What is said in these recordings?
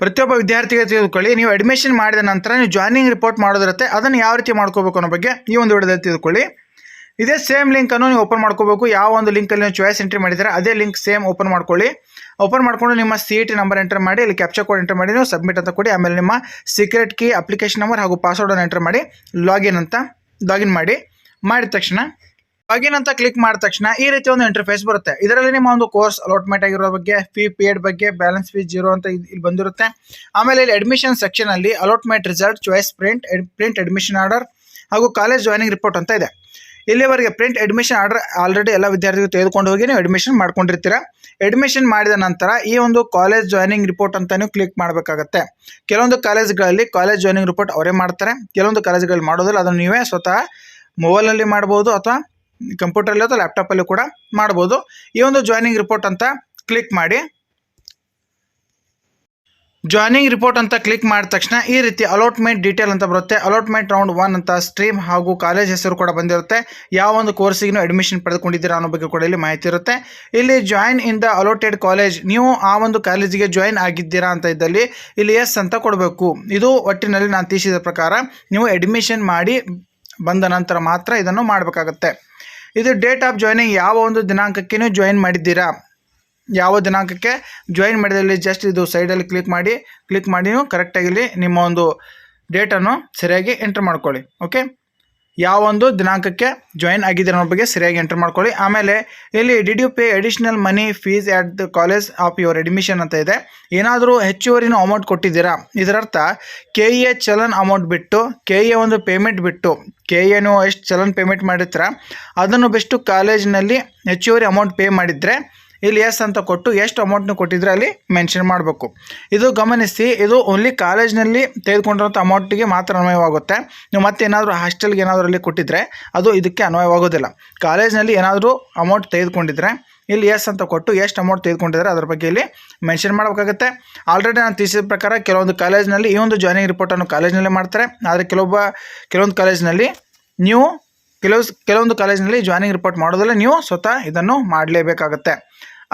ಪ್ರತಿಯೊಬ್ಬ ವಿದ್ಯಾರ್ಥಿಗೆ ತಿಳಿದುಕೊಳ್ಳಿ, ನೀವು ಅಡ್ಮಿಷನ್ ಮಾಡಿದ ನಂತರ ನೀವು ಜಾಯ್ನಿಂಗ್ ರಿಪೋರ್ಟ್ ಮಾಡೋದಿರುತ್ತೆ, ಅದನ್ನು ಯಾವ ರೀತಿ ಮಾಡ್ಕೋಬೇಕು ಅನ್ನೋ ಬಗ್ಗೆ ಈ ಒಂದು ವಿಡಿಯೋದಲ್ಲಿ ತಿಳಿದುಕೊಳ್ಳಿ. ಇದೇ ಸೇಮ್ ಲಿಂಕನ್ನು ನೀವು ಓಪನ್ ಮಾಡ್ಕೋಬೇಕು, ಯಾವ ಒಂದು ಲಿಂಕಲ್ಲಿ ನೀವು ಚಾಯ್ಸ್ ಎಂಟ್ರಿ ಮಾಡಿದರೆ ಅದೇ ಲಿಂಕ್ ಸೇಮ್ ಓಪನ್ ಮಾಡ್ಕೊಳ್ಳಿ. ಓಪನ್ ಮಾಡಿಕೊಂಡು ನಿಮ್ಮ ಸಿ ನಂಬರ್ ಎಂಟರ್ ಮಾಡಿ, ಇಲ್ಲಿ ಕ್ಯಾಪ್ಚರ್ ಕೋಡ್ ಎಂಟರ್ ಮಾಡಿ, ನೀವು ಸಬ್ಮಿಟ್ ಅಂತ ಕೊಡಿ, ಆಮೇಲೆ ನಿಮ್ಮ ಸೀಕ್ರೆಟ್ ಕೀ ಅಪ್ಲಿಕೇಶನ್ ನಂಬರ್ ಹಾಗೂ ಪಾಸ್ವರ್ಡನ್ನು ಎಂಟರ್ ಮಾಡಿ ಲಾಗಿನ್ ಅಂತ ಲಾಗಿನ್ ಮಾಡಿ, ಮಾಡಿದ ತಕ್ಷಣ ಲಾಗಿನ್ ಅಂತ ಕ್ಲಿಕ್ ಮಾಡಿದ ತಕ್ಷಣ ಈ ರೀತಿ ಒಂದು ಇಂಟರ್ಫೇಸ್ ಬರುತ್ತೆ. ಇದರಲ್ಲಿ ನಿಮ್ಮ ಒಂದು ಕೋರ್ಸ್ ಅಲಾಟ್ಮೆಂಟ್ ಆಗಿರೋ ಬಗ್ಗೆ ಫೀ ಪೇಡ್ ಬಗ್ಗೆ ಬ್ಯಾಲೆನ್ಸ್ ಫೀಸ್ ಜೀರೋ ಅಂತ ಇಲ್ಲಿ ಬಂದಿರುತ್ತೆ. ಆಮೇಲೆ ಇಲ್ಲಿ ಅಡ್ಮಿಷನ್ ಸೆಕ್ಷನ್ ಅಲ್ಲಿ allotment result choice print print admission order ಹಾಗೂ ಕಾಲೇಜ್ ಜಾಯ್ನಿಂಗ್ ರಿಪೋರ್ಟ್ ಅಂತ ಇದೆ. ಇಲ್ಲಿವರೆಗೆ ಪ್ರಿಂಟ್ ಅಡ್ಮಿಷನ್ ಆರ್ಡರ್ ಆಲ್ರೆಡಿ ಎಲ್ಲ ವಿದ್ಯಾರ್ಥಿಗಳು ತೆಗೆದುಕೊಂಡು ಹೋಗಿ ನೀವು ಅಡ್ಮಿಷನ್ ಮಾಡ್ಕೊಂಡಿರ್ತೀರಾ. ಅಡ್ಮಿಷನ್ ಮಾಡಿದ ನಂತರ ಈ ಒಂದು ಕಾಲೇಜ್ ಜಾಯ್ನಿಂಗ್ ರಿಪೋರ್ಟ್ ಅಂತ ನೀವು ಕ್ಲಿಕ್ ಮಾಡಬೇಕಾಗತ್ತೆ. ಕೆಲವೊಂದು ಕಾಲೇಜ್ಗಳಲ್ಲಿ ಕಾಲೇಜ್ ಜಾಯ್ನಿಂಗ್ ರಿಪೋರ್ಟ್ ಅವರೇ ಮಾಡ್ತಾರೆ. ಕೆಲವೊಂದು ಕಾಲೇಜ್ಗಳಲ್ಲಿ ಮಾಡೋದಿಲ್ಲ, ಅದನ್ನು ನೀವೇ ಸ್ವತಃ ಮೊಬೈಲ್ನಲ್ಲಿ ಮಾಡ್ಬೋದು ಅಥವಾ ಕಂಪ್ಯೂಟರಲ್ಲಿ ಅಥವಾ ಲ್ಯಾಪ್ಟಾಪಲ್ಲಿ ಕೂಡ ಮಾಡ್ಬೋದು. ಈ ಒಂದು ಜಾಯ್ನಿಂಗ್ ರಿಪೋರ್ಟ್ ಅಂತ ಕ್ಲಿಕ್ ಮಾಡಿ. ಜಾಯ್ನಿಂಗ್ ರಿಪೋರ್ಟ್ ಅಂತ ಕ್ಲಿಕ್ ಮಾಡಿದ ತಕ್ಷಣ ಈ ರೀತಿ ಅಲಾಟ್ಮೆಂಟ್ ಡೀಟೇಲ್ ಅಂತ ಬರುತ್ತೆ. ಅಲಾಟ್ಮೆಂಟ್ ರೌಂಡ್ ಒನ್ ಅಂತ ಸ್ಟ್ರೀಮ್ ಹಾಗೂ ಕಾಲೇಜ್ ಹೆಸರು ಕೂಡ ಬಂದಿರುತ್ತೆ. ಯಾವ ಒಂದು ಕೋರ್ಸಿಗೂ ಅಡ್ಮಿಷನ್ ಪಡೆದುಕೊಂಡಿದ್ದೀರಾ ಅನ್ನೋ ಬಗ್ಗೆ ಕೂಡ ಇಲ್ಲಿ ಮಾಹಿತಿ ಇರುತ್ತೆ. ಇಲ್ಲಿ join in the allotted college, ನೀವು ಆ ಒಂದು ಕಾಲೇಜಿಗೆ ಜಾಯಿನ್ ಆಗಿದ್ದೀರಾ ಅಂತ ಇದ್ದಲ್ಲಿ ಇಲ್ಲಿ ಎಸ್ ಅಂತ ಕೊಡಬೇಕು. ಇದು ಒಟ್ಟಿನಲ್ಲಿ ನಾನು ತೀಸಿದ ಪ್ರಕಾರ ನೀವು ಅಡ್ಮಿಷನ್ ಮಾಡಿ ಬಂದ ನಂತರ ಮಾತ್ರ ಇದನ್ನು ಮಾಡಬೇಕಾಗತ್ತೆ. ಇದು ಡೇಟ್ ಆಫ್ ಜಾಯ್ನಿಂಗ್ ಯಾವ ಒಂದು ದಿನಾಂಕಕ್ಕೆ ಜಾಯಿನ್ ಮಾಡಿದ್ದೀರಾ? ಯಾವ ದಿನಾಂಕಕ್ಕೆ ಜಾಯಿನ್ ಮಾಡಿದಲ್ಲಿ ಜಸ್ಟ್ ಇದು ಸೈಡಲ್ಲಿ ಕ್ಲಿಕ್ ಮಾಡಿ ಕ್ಲಿಕ್ ಮಾಡಿ ಕರೆಕ್ಟಾಗಿ ಇಲ್ಲಿ ನಿಮ್ಮ ಒಂದು ಡೇಟನ್ನು ಸರಿಯಾಗಿ ಎಂಟ್ರ್ ಮಾಡ್ಕೊಳ್ಳಿ ಓಕೆ ಯಾವ ಒಂದು ದಿನಾಂಕಕ್ಕೆ ಜಾಯಿನ್ ಆಗಿದ್ದೀರ ಬಗ್ಗೆ ಸರಿಯಾಗಿ ಎಂಟರ್ ಮಾಡ್ಕೊಳ್ಳಿ. ಆಮೇಲೆ ಇಲ್ಲಿ did you pay additional money fees at the college of your admission ಅಂತ ಇದೆ. ಏನಾದರೂ ಹೆಚ್ಚುವರಿನ ಅಮೌಂಟ್ ಕೊಟ್ಟಿದ್ದೀರಾ? ಇದರರ್ಥ ಕೆ ಎ ಚಲನ್ ಅಮೌಂಟ್ ಬಿಟ್ಟು ಕೆ ಎ ಒಂದು ಪೇಮೆಂಟ್ ಬಿಟ್ಟು ಕೆ ಎ ನೀವು ಎಷ್ಟು ಚಲನ್ ಪೇಮೆಂಟ್ ಮಾಡಿರ್ತೀರ, ಅದನ್ನು ಬೆಸ್ಟು ಕಾಲೇಜಿನಲ್ಲಿ ಹೆಚ್ಚುವರಿ ಅಮೌಂಟ್ ಪೇ ಮಾಡಿದರೆ ಇಲ್ಲಿ ಎಸ್ ಅಂತ ಕೊಟ್ಟು ಎಷ್ಟು ಅಮೌಂಟ್ನ ಕೊಟ್ಟಿದ್ರೆ ಅಲ್ಲಿ ಮೆನ್ಷನ್ ಮಾಡಬೇಕು. ಇದು ಗಮನಿಸಿ, ಇದು ಓನ್ಲಿ ಕಾಲೇಜ್ನಲ್ಲಿ ತೆಗೆದುಕೊಂಡಿರೋಂಥ ಅಮೌಂಟಿಗೆ ಮಾತ್ರ ಅನ್ವಯವಾಗುತ್ತೆ. ನೀವು ಮತ್ತೆ ಏನಾದರೂ ಹಾಸ್ಟೆಲ್ಗೆ ಏನಾದರೂ ಅಲ್ಲಿ ಕೊಟ್ಟಿದ್ರೆ ಅದು ಇದಕ್ಕೆ ಅನ್ವಯವಾಗೋದಿಲ್ಲ. ಕಾಲೇಜ್ನಲ್ಲಿ ಏನಾದರೂ ಅಮೌಂಟ್ ತೆಗೆದುಕೊಂಡಿದ್ರೆ, ಇಲ್ಲಿ ಎಸ್ ಅಂತ ಕೊಟ್ಟು ಎಷ್ಟು ಅಮೌಂಟ್ ತೆಗೆದುಕೊಂಡಿದ್ದಾರೆ ಅದರ ಬಗ್ಗೆ ಇಲ್ಲಿ ಮೆನ್ಷನ್ ಮಾಡಬೇಕಾಗುತ್ತೆ. ಆಲ್ರೆಡಿ ನಾನು ತಿಳಿಸಿದ ಪ್ರಕಾರ ಕೆಲವೊಂದು ಕಾಲೇಜ್ನಲ್ಲಿ ಈ ಒಂದು ಜಾಯ್ನಿಂಗ್ ರಿಪೋರ್ಟನ್ನು ಕಾಲೇಜ್ನಲ್ಲೇ ಮಾಡ್ತಾರೆ. ಆದರೆ ಕೆಲವೊಬ್ಬ, ಕೆಲವೊಂದು ಕಾಲೇಜ್ನಲ್ಲಿ ನೀವು, ಕೆಲವು, ಕೆಲವೊಂದು ಕಾಲೇಜ್ನಲ್ಲಿ ಜಾಯ್ನಿಂಗ್ ರಿಪೋರ್ಟ್ ಮಾಡೋದಲ್ಲ. ನೀವು ಸ್ವತಃ ಇದನ್ನು ಮಾಡಲೇಬೇಕಾಗತ್ತೆ.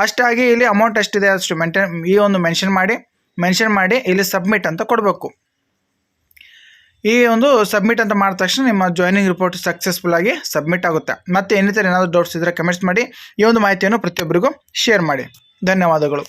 ಅಷ್ಟಾಗಿ ಇಲ್ಲಿ ಅಮೌಂಟ್ ಎಷ್ಟಿದೆ ಅಷ್ಟು ಮೆಂಟೇನ್ ಈ ಒಂದು ಮೆನ್ಷನ್ ಮಾಡಿ ಮೆನ್ಷನ್ ಮಾಡಿ ಇಲ್ಲಿ ಸಬ್ಮಿಟ್ ಅಂತ ಕೊಡಬೇಕು. ಈ ಒಂದು ಸಬ್ಮಿಟ್ ಅಂತ ಮಾಡಿದ ತಕ್ಷಣ ನಿಮ್ಮ ಜಾಯ್ನಿಂಗ್ ರಿಪೋರ್ಟ್ ಸಕ್ಸಸ್ಫುಲ್ ಆಗಿ ಸಬ್ಮಿಟ್ ಆಗುತ್ತೆ. ಮತ್ತೆ ಇನ್ನಿತರ ಏನಾದರೂ ಡೌಟ್ಸ್ ಇದ್ದರೆ ಕಮೆಂಟ್ಸ್ ಮಾಡಿ, ಈ ಒಂದು ಮಾಹಿತಿಯನ್ನು ಪ್ರತಿಯೊಬ್ಬರಿಗೂ ಶೇರ್ ಮಾಡಿ. ಧನ್ಯವಾದಗಳು.